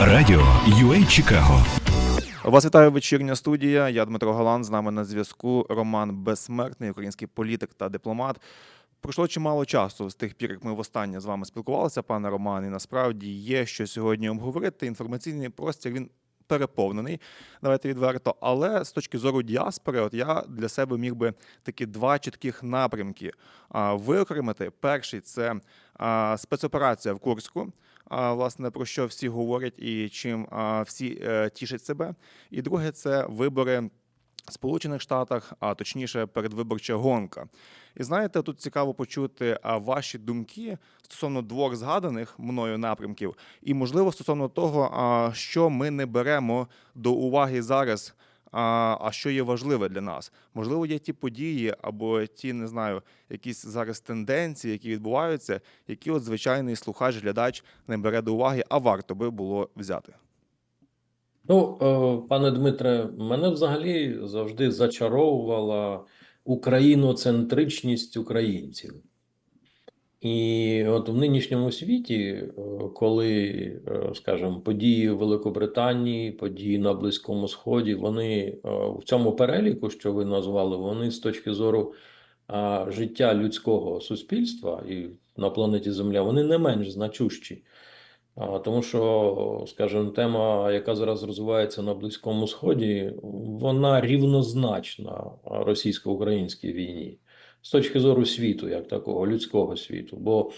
Радіо UA Чикаго Вас вітає вечірня студія. Я Дмитро Галан. З нами на зв'язку Роман Безсмертний, український політик та дипломат. Пройшло чимало часу з тих пір, як ми востаннє з вами спілкувалися, пане Роман. І насправді є що сьогодні обговорити. Інформаційний простір він переповнений. Давайте відверто. Але з точки зору діаспори, от я для себе міг би такі два чітких напрямки виокремити. Перший це спецоперація в Курську. Власне, про що всі говорять і чим всі е, тішать себе. І друге це вибори Сполучених Штатах, а точніше, передвиборча гонка. І знаєте, тут цікаво почути ваші думки стосовно двох згаданих мною напрямків, і можливо стосовно того, що ми не беремо до уваги зараз. А, а що є важливе для нас? Можливо, є ті події або ті, не знаю, якісь зараз тенденції, які відбуваються, які от звичайний слухач, глядач не бере до уваги, а варто би було взяти. Ну, е, пане Дмитре, мене взагалі завжди зачаровувала україноцентричність українців. І от в нинішньому світі, е, коли, е, скажімо, події в Великобританії, події на Близькому Сході, вони е, в цьому переліку, що ви назвали, вони з точки зору життя людського суспільства і на планеті Земля, вони не менш значущі. Тому що, скажімо, тема, яка зараз розвивається на Близькому Сході, вона рівнозначна російсько-українській війні з точки зору світу, як такого людського світу. Бо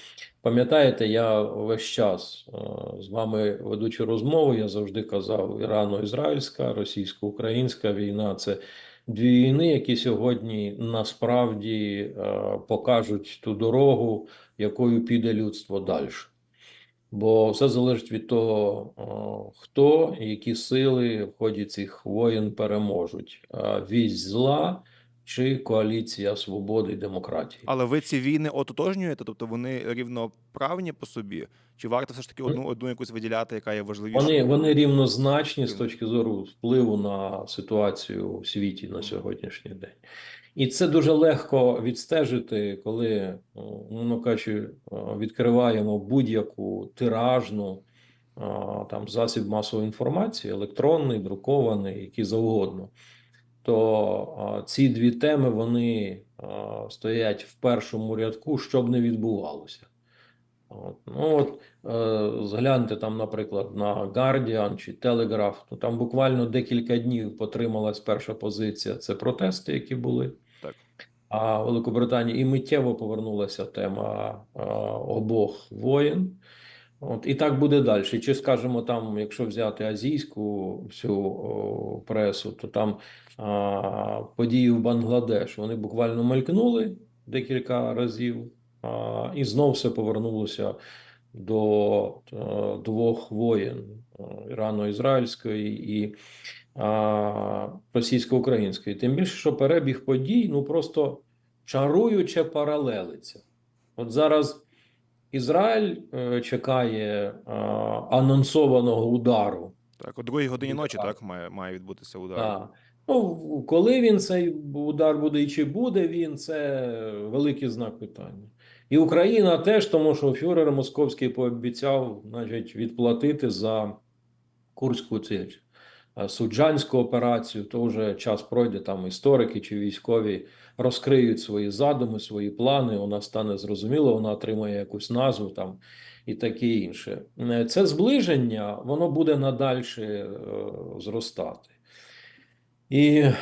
пам'ятаєте, я весь час е, з вами ведучи розмову, я завжди казав: Ірано-Ізраїльська, російсько-українська війна це дві війни, які сьогодні насправді е, покажуть ту дорогу, якою піде людство далі. Бо все залежить від того, хто і які сили в ході цих воєн переможуть: вість зла чи коаліція свободи і демократії. Але ви ці війни ототожнюєте, тобто вони рівноправні по собі? Чи варто все ж таки одну одну якусь виділяти, яка є важливішою? Вони, вони рівнозначні з точки зору впливу на ситуацію в світі на сьогоднішній день. І це дуже легко відстежити, коли, умовно кажучи, відкриваємо будь-яку тиражну там засіб масової інформації, електронний, друкований, який завгодно. То ці дві теми вони стоять в першому рядку, що б не відбувалося. От. Ну от е, згляньте там, наприклад, на Guardian чи Telegraph, то там буквально декілька днів потрималась перша позиція. Це протести, які були. Так. А в Великобританії і миттєво повернулася тема е, обох воєн. От, і так буде далі. Чи скажімо, там, якщо взяти азійську всю о, пресу, то там а, події в Бангладеш вони буквально мелькнули декілька разів, а, і знов все повернулося до е, двох воєн е, ірано-ізраїльської і а, російсько-української. Тим більше, що перебіг подій ну просто чаруюче паралелиться. От зараз. Ізраїль е, чекає е, анонсованого удару. Так, о другій годині ночі Так. так має, має відбутися удар. Так. Ну, коли він цей удар буде і чи буде він, це великий знак питання. І Україна теж, тому що фюрер Московський пообіцяв значить, відплатити за Курську цю е, суджанську операцію. То вже час пройде, там історики чи військові розкриють свої задуми, свої плани. Вона стане зрозуміло, вона отримає якусь назву там і таке інше. Е, Це зближення, воно буде надальше е, зростати. І е,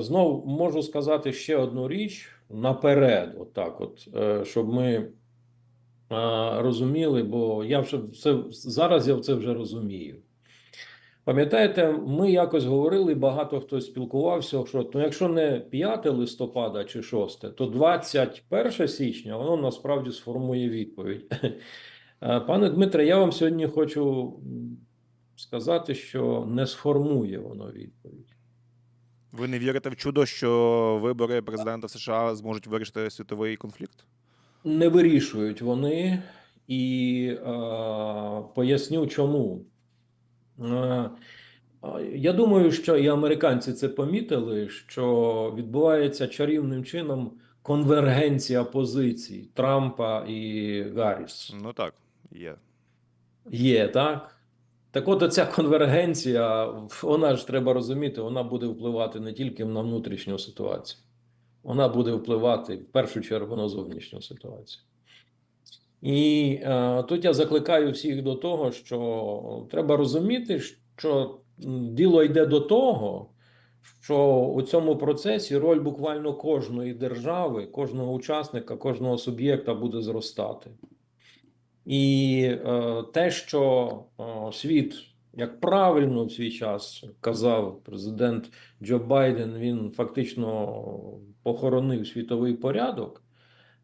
знову можу сказати ще одну річ наперед, отак, от, е, щоб ми е, розуміли, бо я вже це зараз я це вже розумію. Пам'ятаєте, ми якось говорили, багато хто спілкувався, що ну, якщо не 5 листопада чи 6, то 21 січня воно насправді сформує відповідь. Пане Дмитре, я вам сьогодні хочу сказати, що не сформує воно відповідь. Ви не вірите в чудо, що вибори президента США зможуть вирішити світовий конфлікт? Не вирішують вони, і е, поясню чому. Е, я думаю, що і американці це помітили, що відбувається чарівним чином конвергенція позицій Трампа і Гарріс. Ну так, є. Є, так? Так от оця конвергенція, вона ж треба розуміти, вона буде впливати не тільки на внутрішню ситуацію, вона буде впливати в першу чергу на зовнішню ситуацію. І е, тут я закликаю всіх до того, що треба розуміти, що діло йде до того, що у цьому процесі роль буквально кожної держави, кожного учасника, кожного суб'єкта буде зростати. І е, те, що е, світ, як правильно в свій час казав президент Джо Байден, він фактично похоронив світовий порядок.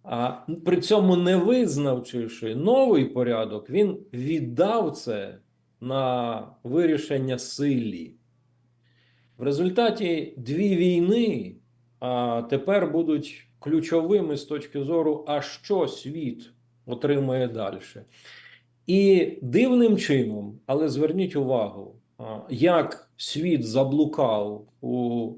А при цьому не визнавши новий порядок, він віддав це на вирішення силі. В результаті дві війни а, тепер будуть ключовими з точки зору, а що світ отримає далі. І дивним чином, але зверніть увагу, як світ заблукав у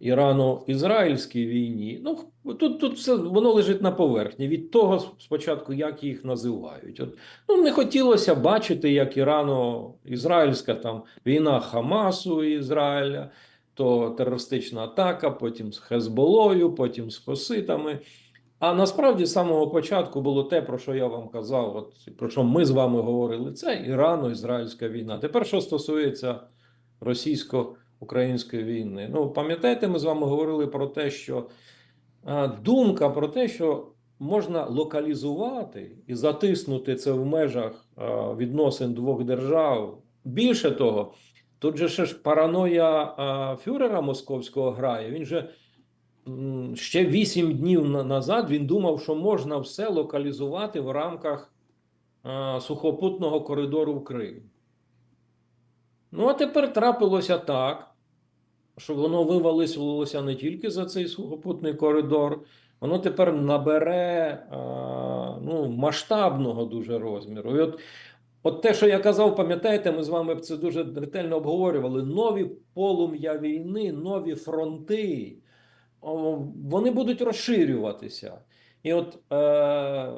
Ірано-Ізраїльській війні. Ну, тут, тут все воно лежить на поверхні. Від того спочатку, як їх називають. От, ну, не хотілося бачити, як Ірано-Ізраїльська там війна Хамасу Ізраїля, то терористична атака, потім з Хезболою, потім з Хоситами. А насправді з самого початку було те, про що я вам казав, от про що ми з вами говорили, це Ірано-Ізраїльська війна. Тепер, що стосується російсько-української війни. Ну, пам'ятаєте, ми з вами говорили про те, що думка про те, що можна локалізувати і затиснути це в межах відносин двох держав. Більше того, тут же ж параноя фюрера московського грає. Він же ще вісім днів назад він думав, що можна все локалізувати в рамках сухопутного коридору в Крим. Ну, а тепер трапилося так, що воно вивалилося не тільки за цей сухопутний коридор, воно тепер набере ну, масштабного дуже розміру. І от, от те, що я казав, пам'ятаєте, ми з вами це дуже ретельно обговорювали: нові полум'я війни, нові фронти, вони будуть розширюватися. І от е,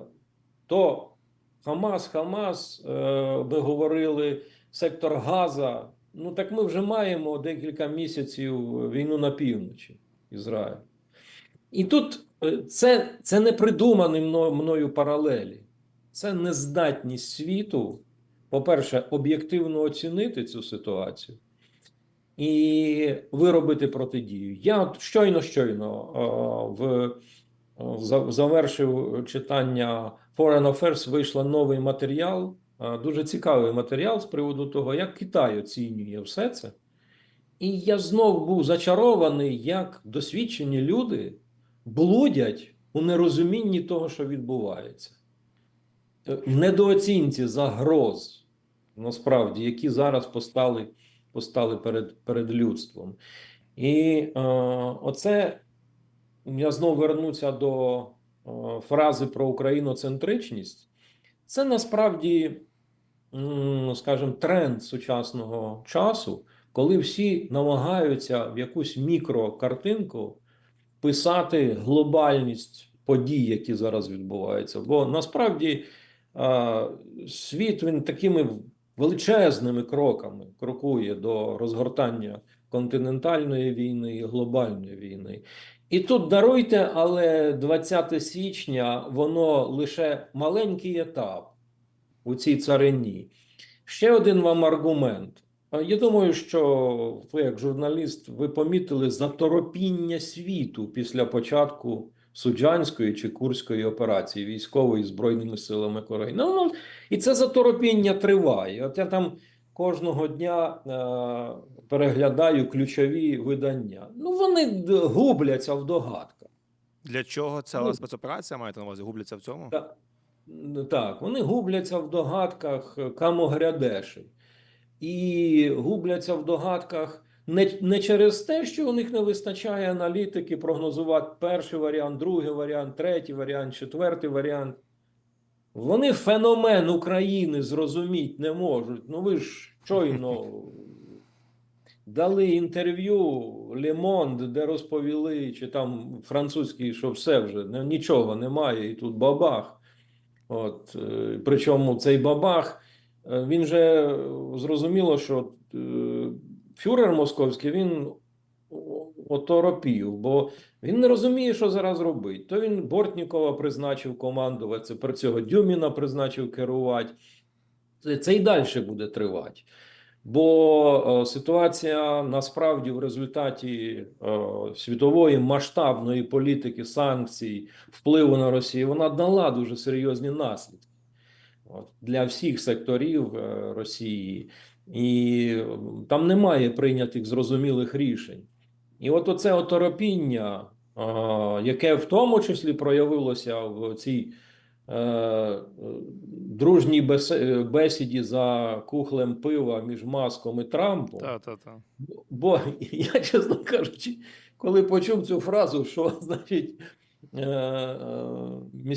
то Хамас, Хамас, е, ми говорили, сектор Газа. Ну так ми вже маємо декілька місяців війну на півночі Ізраїль. І тут е, це, це не придумані мною паралелі. Це нездатність світу, по-перше, об'єктивно оцінити цю ситуацію і виробити протидію. Я от щойно щойно е, в завершив читання Foreign Affairs, вийшла новий матеріал, е, дуже цікавий матеріал з приводу того, як Китай оцінює все це. І я знов був зачарований, як досвідчені люди блудять у нерозумінні того, що відбувається. Е, В недооцінці загроз, насправді, які зараз постали, постали перед, перед людством. І е, оце я знову вернуся до е, фрази про україноцентричність. Це насправді, скажімо, тренд сучасного часу, коли всі намагаються в якусь мікрокартинку писати глобальність подій, які зараз відбуваються. Бо насправді е, світ він такими величезними кроками крокує до розгортання континентальної війни і глобальної війни. І тут даруйте, але 20 січня воно лише маленький етап у цій царині. Ще один вам аргумент. Я думаю, що ви, як журналіст, ви помітили заторопіння світу після початку суджанської чи курської операції військової збройними силами Кореї. Ну, ну, і це заторопіння триває. От я там кожного дня е, переглядаю ключові видання. Ну, вони губляться в догадках. Для чого ця Ну, спецоперація маєте на увазі? Губляться в цьому? Та- Так, вони губляться в догадках е, камогрядеші. І губляться в догадках не, не через те, що у них не вистачає аналітики прогнозувати перший варіант, другий варіант, третій варіант, четвертий варіант. Вони феномен України зрозуміти не можуть. Ну ви ж щойно дали інтерв'ю Monde, де розповіли, чи там французький, що все вже нічого немає, і тут бабах. От, е, причому цей бабах е, він же е, зрозуміло, що фюрер московський він оторопів, бо він не розуміє, що зараз робить. То він Бортнікова призначив командувати, про цього Дюміна призначив керувати. Це, і далі буде тривати. Бо ситуація насправді в результаті світової масштабної політики санкцій, впливу на Росію, вона дала дуже серйозні наслідки для всіх секторів е, Росії, і е, там немає прийнятих зрозумілих рішень. І от оце оторопіння, е, яке в тому числі проявилося в цій е, е, дружній бесіді за кухлем пива між Маском і Трампом. Та, та, та. Бо я, чесно кажучи, коли почув цю фразу, що значить е,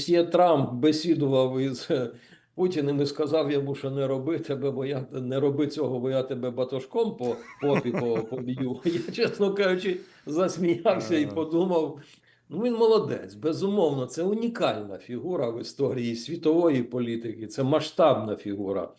е, Трамп бесідував із Путіним і сказав йому, що не роби тебе, бо я не роби цього, бо я тебе батошком по попі поб'ю. Я, чесно кажучи, засміявся і подумав. Ну, він молодець, безумовно, це унікальна фігура в історії світової політики, це масштабна фігура.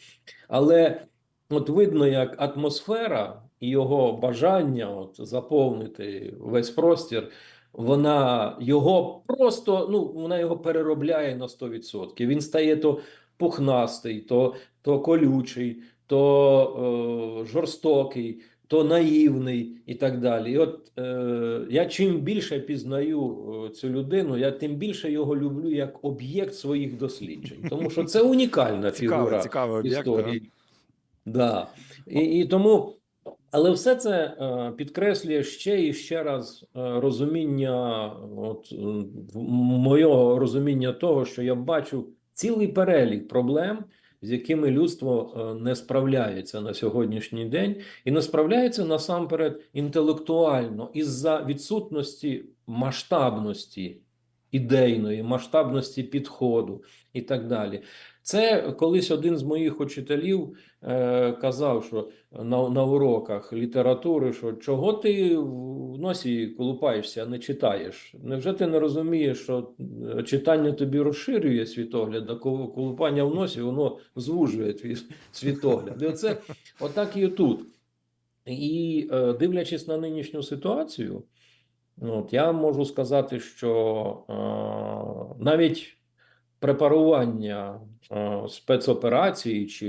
Але от видно, як атмосфера і його бажання от, заповнити весь простір, вона його просто ну, вона його переробляє на 100%. Він стає то пухнастий, то, то колючий, то е, жорстокий, то наївний і так далі. І от е, я чим більше пізнаю е, цю людину, я тим більше його люблю як об'єкт своїх досліджень, тому що це унікальна Цікавий, фігура цікавий об'єкт. історії. Да. І, і тому, але все це е, підкреслює ще і ще раз е, розуміння, от моєго розуміння того, що я бачу цілий перелік проблем, з якими людство е, не справляється на сьогоднішній день, і не справляється насамперед інтелектуально із-за відсутності масштабності ідейної, масштабності підходу і так далі. Це колись один з моїх учителів е, казав, що на, на уроках літератури, що чого ти в носі колупаєшся, а не читаєш? Невже ти не розумієш, що е, читання тобі розширює світогляд, а кол- колупання в носі воно звужує твій світогляд? І оце отак і тут. І е, дивлячись на нинішню ситуацію, ну, от я можу сказати, що е, навіть препарування е, спецоперації, чи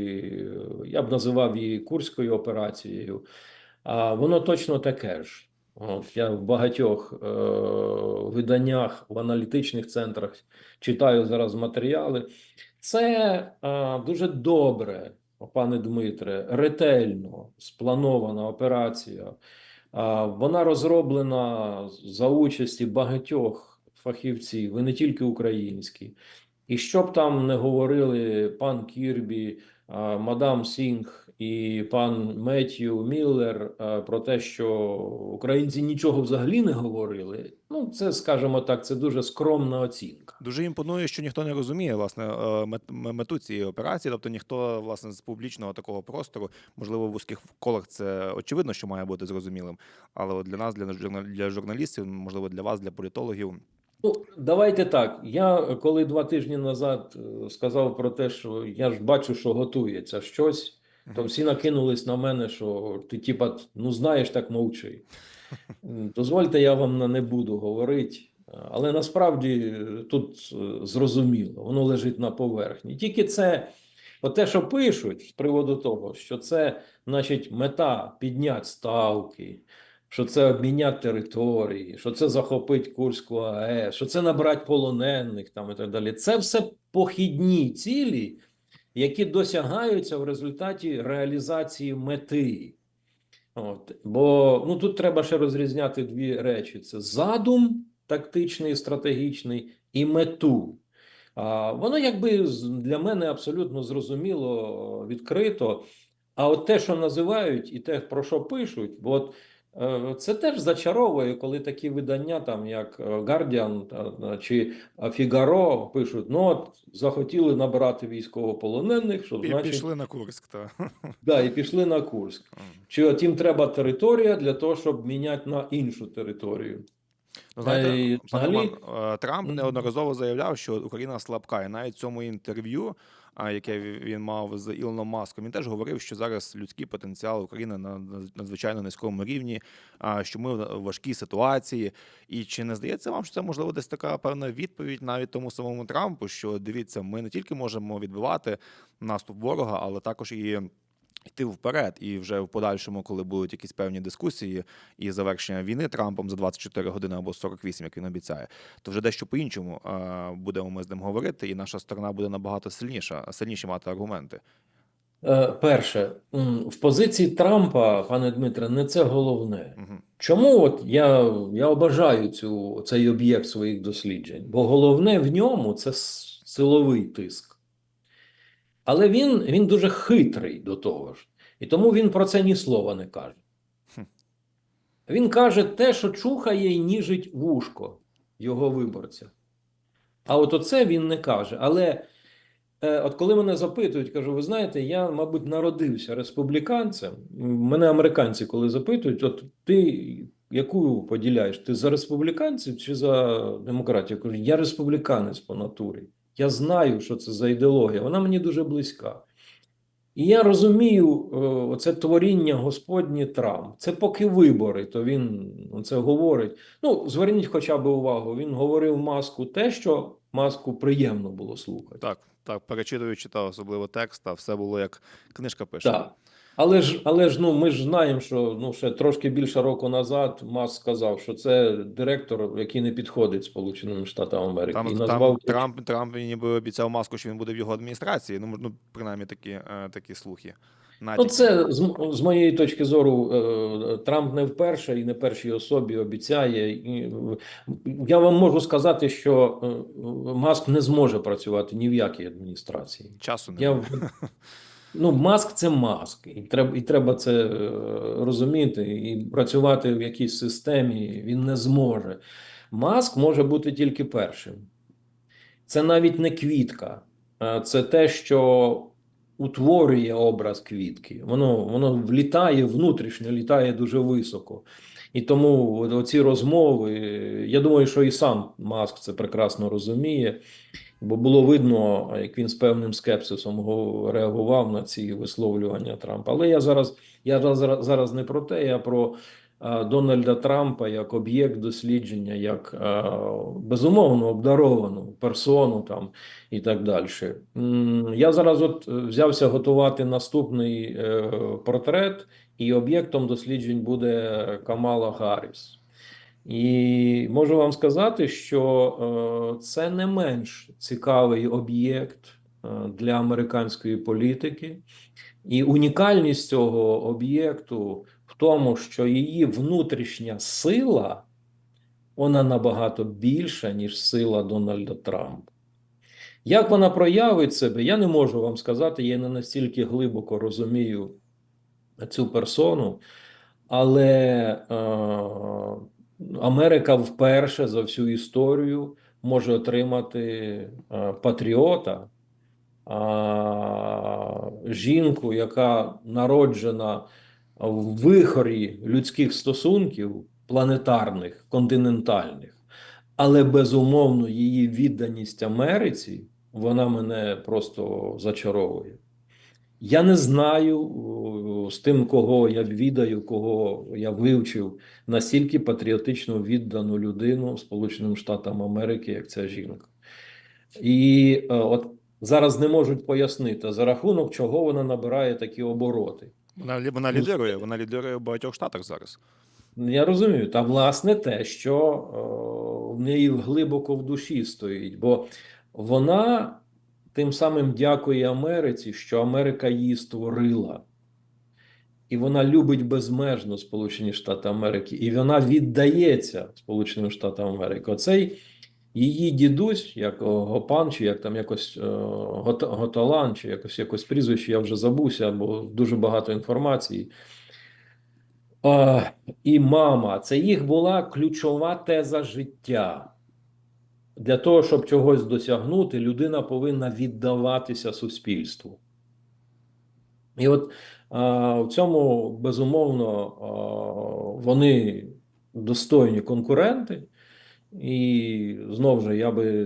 я б називав її Курською операцією, а воно точно таке ж. От я в багатьох е, виданнях в аналітичних центрах читаю зараз матеріали. Це е, дуже добре, пане Дмитре, ретельно спланована операція. Вона розроблена за участі багатьох фахівців, і не тільки українські. І що б там не говорили пан Кірбі, мадам Сінг і пан Меттью Міллер про те, що українці нічого взагалі не говорили, ну це, скажімо так, це дуже скромна оцінка. Дуже імпонує, що ніхто не розуміє власне е, мету цієї операції. Тобто ніхто власне з публічного такого простору, можливо, в вузьких колах це очевидно, що має бути зрозумілим. Але для нас, для для журналістів, можливо, для вас, для політологів, Ну, давайте так. Я е, коли два тижні назад е, сказав про те, що я ж бачу, що готується щось, то всі накинулись на мене, що ти, типа, ну знаєш, так мовчи. Дозвольте, я вам не буду говорити. Але насправді е, тут е, зрозуміло, воно лежить на поверхні. Тільки це, от те, що пишуть з приводу того, що це, значить, мета підняти ставки, що це обміняти території, що це захопити Курську АЕС, що це набрати полонених там і так далі. Це все похідні цілі, які досягаються в результаті реалізації мети. От. Бо ну, тут треба ще розрізняти дві речі: це задум тактичний, стратегічний і мету. А, воно якби для мене абсолютно зрозуміло, відкрито. А от те, що називають, і те, про що пишуть, бо от, це теж зачаровує, коли такі видання, там як е, Guardian та- чи Фігаро пишуть: ну от захотіли набирати військовополонених, щоб і значить, пішли на Курськ. Та. да, і пішли на Курськ. Чи от їм треба територія для того, щоб міняти на іншу територію? Ну, знаєте, і пане взагалі- Роман, е, Трамп неодноразово заявляв, що Україна слабка, і навіть в цьому інтерв'ю яке він мав з Ілоном Маском, він теж говорив, що зараз людський потенціал України на на надзвичайно низькому рівні, що ми в важкій ситуації. І чи не здається вам, що це можливо десь така певна відповідь навіть тому самому Трампу, що дивіться, ми не тільки можемо відбивати наступ ворога, але також і. Йти вперед, і вже в подальшому, коли будуть якісь певні дискусії і завершення війни Трампом за 24 години або 48, як він обіцяє, то вже дещо по-іншому е, будемо ми з ним говорити, і наша сторона буде набагато сильніша, сильніші мати аргументи. Е, Перше, в позиції Трампа, пане Дмитре, не це головне. Угу. Чому от я, я обажаю цю, цей об'єкт своїх досліджень? Бо головне в ньому це силовий тиск. Але він, він дуже хитрий до того ж. І тому він про це ні слова не каже. Він каже те, що чухає і ніжить вушко його виборця. А от оце він не каже. Але е, от коли мене запитують, кажу: ви знаєте, я, мабуть, народився республіканцем. Мене американці, коли запитують, от ти яку поділяєш? Ти за республіканців чи за демократію? Я кажу, я республіканець по натурі. Я знаю, що це за ідеологія. Вона мені дуже близька. І я розумію, е, оце творіння Господнє Трамп. Це поки вибори, то він це говорить. Ну, зверніть хоча б увагу, він говорив маску те, що маску приємно було слухати. Так, так, перечитуючи та особливо текст, та все було як книжка пише. Так. Але ж, але ж ну, ми ж знаємо, що ну, ще трошки більше року назад Маск сказав, що це директор, який не підходить Сполученим Штатам Америки. Там, і там назвав Трамп, Трамп ніби обіцяв маску, що він буде в його адміністрації. Ну, ну принаймні такі, е, такі слухи. Ну, це з, з моєї точки зору, е, Трамп не вперше і не першій особі обіцяє. І, е, Я вам можу сказати, що Маск не зможе працювати ні в якій адміністрації. часу Я, немає. в- ну, маск це маск, і треба, і треба це е, розуміти. І працювати в якійсь системі він не зможе. Маск може бути тільки першим. Це навіть не квітка, це те, що утворює образ квітки. Воно, воно влітає внутрішньо, літає дуже високо. І тому оці розмови, я думаю, що і сам Маск це прекрасно розуміє. Бо було видно, як він з певним скепсисом реагував на ці висловлювання Трампа. Але я зараз, я зараз, не про те, я про Дональда Трампа як об'єкт дослідження, як безумовно обдаровану персону там і так далі. Я зараз от взявся готувати наступний е, портрет, і об'єктом досліджень буде Камала Гарріс. І можу вам сказати, що е, це не менш цікавий об'єкт е, для американської політики, і унікальність цього об'єкту в тому, що її внутрішня сила вона набагато більша, ніж сила Дональда Трампа. Як вона проявить себе, я не можу вам сказати, я не настільки глибоко розумію цю персону, але е, Америка вперше за всю історію може отримати е, патріота, жінку, яка народжена в вихорі людських стосунків планетарних, континентальних, але безумовно її відданість Америці, вона мене просто зачаровує. Я не знаю з тим, кого я відаю, кого я вивчив, настільки патріотично віддану людину Сполученим Штатам Америки, як ця жінка. І е, от зараз не можуть пояснити, за рахунок чого вона набирає такі обороти. Вона, лі- вона лідирує, вона лідирує в багатьох штатах зараз. Я розумію, та власне те, що о, в неї глибоко в душі стоїть, бо вона тим самим дякує Америці, що Америка її створила. І вона любить безмежно Сполучені Штати Америки, і вона віддається Сполученим Штатам Америки. Оцей її дідусь, як Гопан, чи як там якось Гот- Готалан, чи якось якось прізвище, я вже забувся, бо дуже багато інформації. А, і мама, це їх була ключова теза життя. Для того, щоб чогось досягнути, людина повинна віддаватися суспільству. І от а, в цьому, безумовно, а, вони достойні конкуренти. І знову ж я би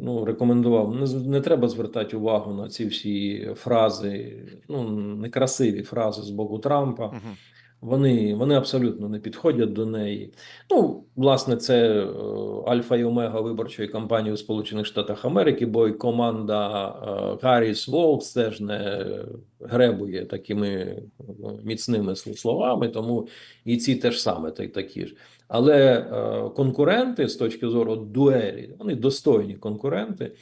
ну, рекомендував, не, не треба звертати увагу на ці всі фрази, ну, некрасиві фрази з боку Трампа. Мгм. Вони, вони абсолютно не підходять до неї. Ну, власне, це е, альфа і омега виборчої кампанії у Сполучених Штатах Америки, бо й команда Гарріс Волкс теж не гребує такими е, міцними словами, тому і ці теж саме такі ж. Але е, конкуренти з точки зору дуелі, вони достойні конкуренти.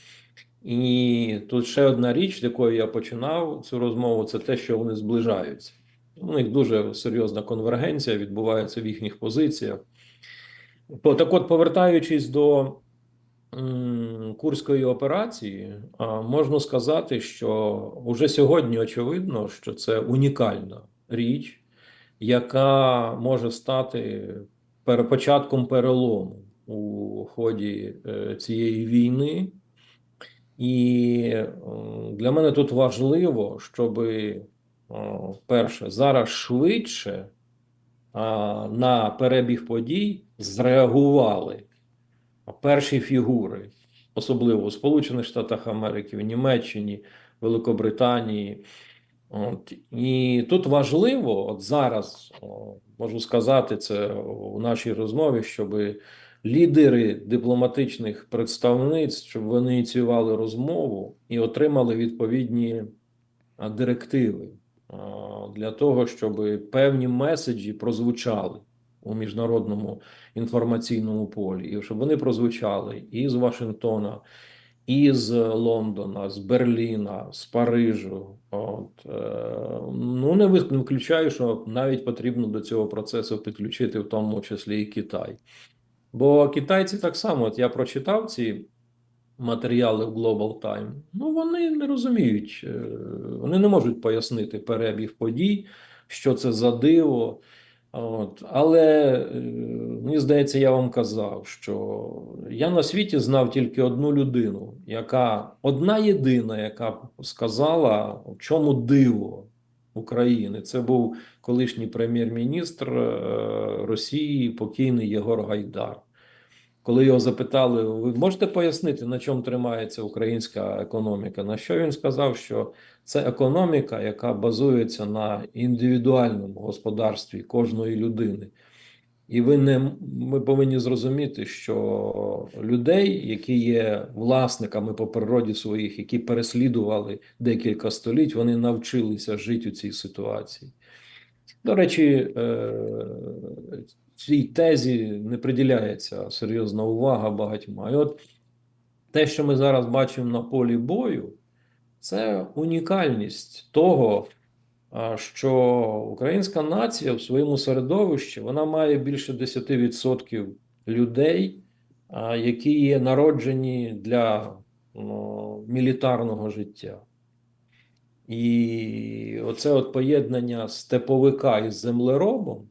І тут ще одна річ, з якої я починав цю розмову, це те, що вони зближаються. У них дуже серйозна конвергенція відбувається в їхніх позиціях. По- Так от, повертаючись до Курської операції, можна сказати, що уже сьогодні очевидно, що це унікальна річ, яка може стати початком перелому у ході е, цієї війни. І для мене тут важливо, щоб перше зараз швидше на перебіг подій зреагували перші фігури, особливо у Сполучених Штатах Америки, в Німеччині, Великобританії. От. І тут важливо, от зараз можу сказати це у нашій розмові, щоб лідери дипломатичних представництв, щоб вони ініціювали розмову і отримали відповідні директиви для того, щоб певні меседжі прозвучали у міжнародному інформаційному полі, і щоб вони прозвучали і з Вашингтона, і з Лондона, з Берліна, з Парижу. От, е, ну, не виключаю, що навіть потрібно до цього процесу підключити, в тому числі і Китай. Бо китайці так само, от я прочитав ці матеріали в Global Time, ну вони не розуміють, е, вони не можуть пояснити перебіг подій, що це за диво. От. Але е, мені здається, я вам казав, що я на світі знав тільки одну людину, яка одна єдина, яка сказала, в чому диво України. Це був колишній прем'єр-міністр е, Росії, покійний Єгор Гайдар. Коли його запитали, ви можете пояснити, на чому тримається українська економіка? На що він сказав, що це економіка, яка базується на індивідуальному господарстві кожної людини. І ви не ми повинні зрозуміти, що людей, які є власниками по природі своїх, які переслідували декілька століть, вони навчилися жити у цій ситуації. До речі, е, цій тезі не приділяється серйозна увага багатьма. І от те, що ми зараз бачимо на полі бою, це унікальність того, що українська нація в своєму середовищі вона має більше 10% людей, які є народжені для ну, мілітарного життя. І оце от поєднання степовика із землеробом,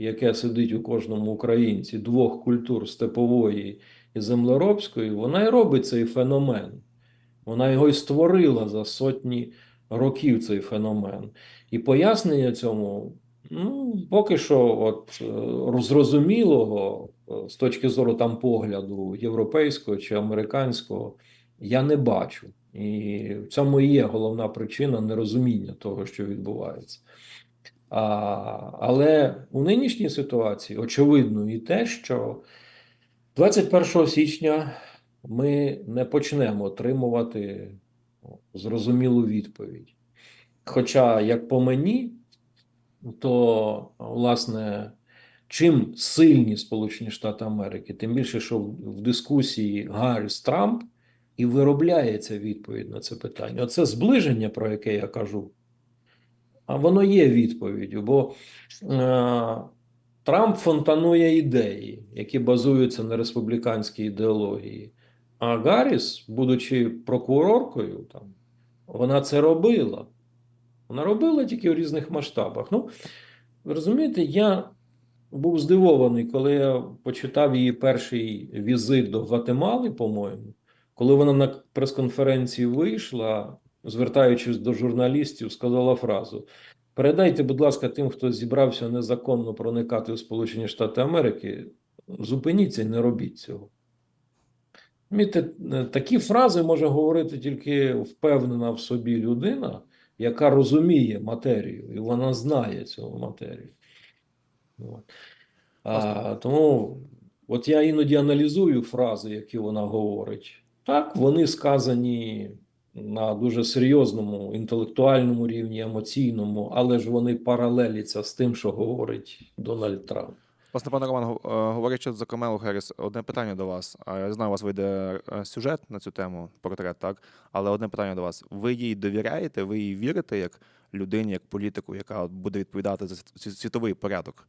яке сидить у кожному українці, двох культур степової і землеробської, вона і робить цей феномен. Вона його і створила за сотні років цей феномен. І пояснення цьому, ну, поки що, от е, зрозумілого е, з точки зору там погляду європейського чи американського, я не бачу. І в цьому і є головна причина нерозуміння того, що відбувається. А, але у нинішній ситуації очевидно і те, що 21 січня ми не почнемо отримувати зрозумілу відповідь. Хоча, як по мені, то власне, чим сильні Сполучені Штати Америки, тим більше, що в дискусії Гарріс Трамп і виробляється відповідь на це питання. Оце зближення, про яке я кажу, воно є відповіддю, бо е, Трамп фонтанує ідеї, які базуються на республіканській ідеології. А Гарріс, будучи прокуроркою, там, вона це робила. Вона робила тільки в різних масштабах. Ну, ви розумієте, я був здивований, коли я почитав її перший візит до Гватемали, по-моєму, коли вона на прес-конференції вийшла, звертаючись до журналістів, сказала фразу: Передайте, будь ласка, тим, хто зібрався незаконно проникати в Сполучені Штати Америки, зупиніться і не робіть цього. Е, такі фрази може говорити тільки впевнена в собі людина, яка розуміє матерію, і вона знає цю матерію. А, тому от я іноді аналізую фрази, які вона говорить. Так, вони сказані на дуже серйозному інтелектуальному рівні, емоційному, але ж вони паралеліться з тим, що говорить Дональд Трамп. Власне, пане Роман, е, говорячи за Камелу Херіс, одне питання до вас. Я знаю, у вас вийде е, сюжет на цю тему, портрет, так? Але одне питання до вас. Ви їй довіряєте, ви їй вірите як людині, як політику, яка буде відповідати за світ- світовий порядок?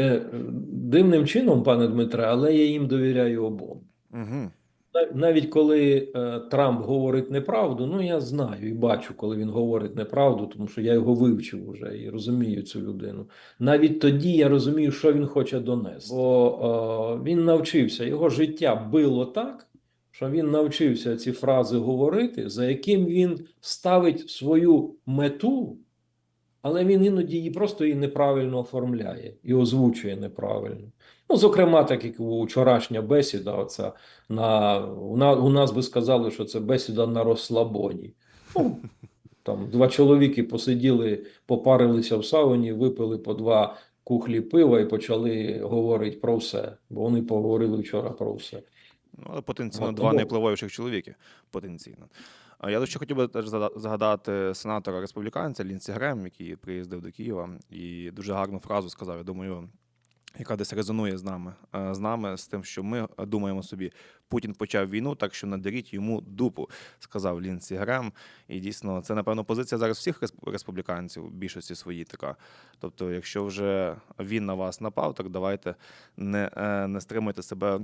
Е, Дивним чином, пане Дмитре, але я їм довіряю обом. Угу. Нав- Навіть коли е, Трамп говорить неправду, ну я знаю і бачу, коли він говорить неправду, тому що я його вивчив уже і розумію цю людину. Навіть тоді я розумію, що він хоче донести. Бо е, він навчився, його життя било так, що він навчився ці фрази говорити, за яким він ставить свою мету, але він іноді її просто її неправильно оформляє і озвучує неправильно. Ну, зокрема, так як вчорашня бесіда, оця на у, на, у нас би сказали, що це бесіда на розслабоні. Ну, там два чоловіки посиділи, попарилися в сауні, випили по два кухлі пива і почали говорити про все, бо вони поговорили вчора про все. Ну, але потенційно От, два тому- найвпливовіших чоловіки. Потенційно. А я ще хотів би теж згадати сенатора республіканця Лінсі Грем, який приїздив до Києва, і дуже гарну фразу сказав, я думаю, яка десь резонує з нами, е, з нами, з тим, що ми думаємо собі, Путін почав війну, так що надаріть йому дупу, сказав Лінсі Грем. І дійсно, це напевно позиція зараз всіх респ- республіканців, більшості своїй така. Тобто, якщо вже він на вас напав, так давайте не, е, не стримуйте себе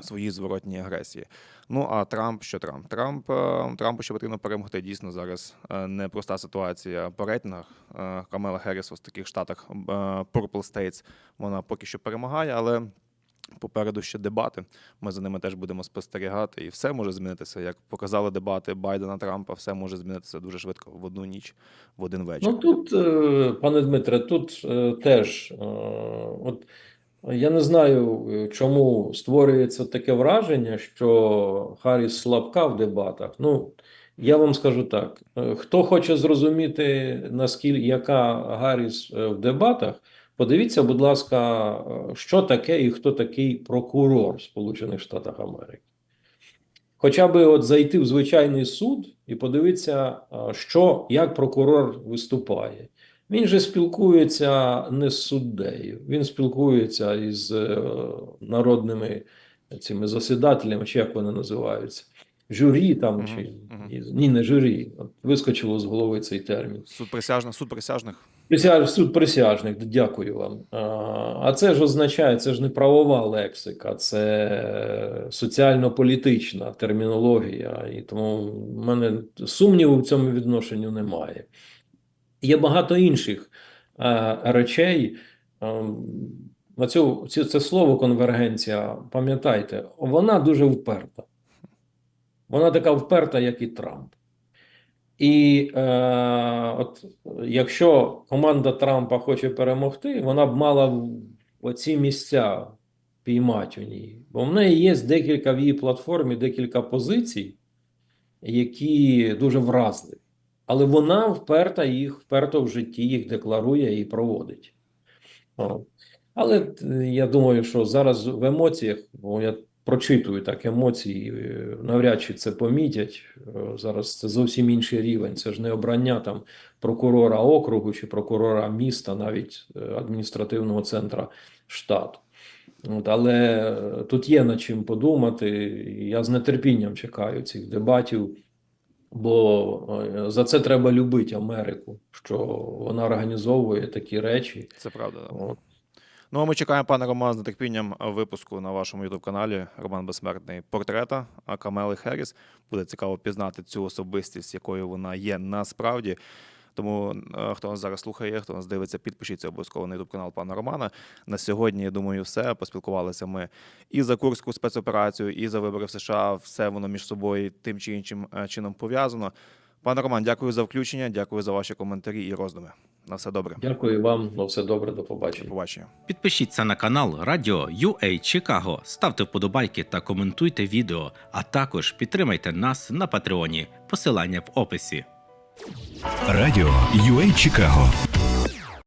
своїй зворотній агресії. Ну а Трамп, що Трамп? Трамп е, Трампу ще потрібно перемогти. Дійсно, зараз е, непроста ситуація по рейтингах. Е, Камела Херріс в таких штатах Purple States, вона поки що перемагає, але. Попереду ще дебати. Ми за ними теж будемо спостерігати, і все може змінитися. Як показали дебати Байдена Трампа, все може змінитися дуже швидко в одну ніч, в один вечір. Ну тут, пане Дмитре, тут теж, от я не знаю, е, чому створюється таке враження, що Харріс слабка в дебатах. Ну, я вам скажу так: е, хто хоче зрозуміти, наскільки яка Гарріс е, в дебатах, подивіться, будь ласка, що таке і хто такий прокурор Сполучених Штатах Америки. Хоча би от зайти в звичайний суд і подивитися, що як прокурор виступає. Він же спілкується не з суддею, він спілкується із е, народними цими засідателями, чи як вони називаються, журі там чи мгм. із- ні, не журі. От вискочило з голови цей термін. Суд присяжних, суд присяжних. Присяж, суд присяжних, дякую вам. А, а це ж означає, це ж не правова лексика, це соціально-політична термінологія, і тому в мене сумніву в цьому відношенню немає. Є багато інших е, речей. Е, на цю, цю, це слово конвергенція, пам'ятайте, вона дуже вперта. Вона така вперта, як і Трамп. І е, от якщо команда Трампа хоче перемогти, вона б мала оці місця піймати у ній. Бо в неї є декілька в її платформі, декілька позицій, які дуже вразливі. Але вона вперта їх, вперто в житті їх декларує і проводить. О. Але е, я думаю, що зараз в емоціях, бо я прочитую так емоції, е, навряд чи це помітять. Е, Зараз це зовсім інший рівень. Це ж не обрання там прокурора округу чи прокурора міста, навіть адміністративного центра штату. От, але тут є над чим подумати. Я з нетерпінням чекаю цих дебатів, бо е, за це треба любити Америку, що вона організовує такі речі. Це правда. да. От. Ну, а ми чекаємо, пане Роман, з нетерпінням випуску на вашому youtube каналі Роман Безсмертний портрета Камели Херіс. Буде цікаво пізнати цю особистість, якою вона є насправді. Тому е, хто нас зараз слухає, хто нас дивиться, підпишіться обов'язково на youtube канал пана Романа. На сьогодні, я думаю, все. Поспілкувалися ми і за Курську спецоперацію, і за вибори в США. Все воно між собою тим чи іншим е, чином пов'язано. Пане Роман, дякую за включення, дякую за ваші коментарі і роздуми. На все добре. Дякую вам. На все добре. До До побачення. побачення. Підпишіться на канал Радіо UA Чикаго, ставте вподобайки та коментуйте відео, а також підтримайте нас на Патреоні. Посилання в описі. Радіо UA Чикаго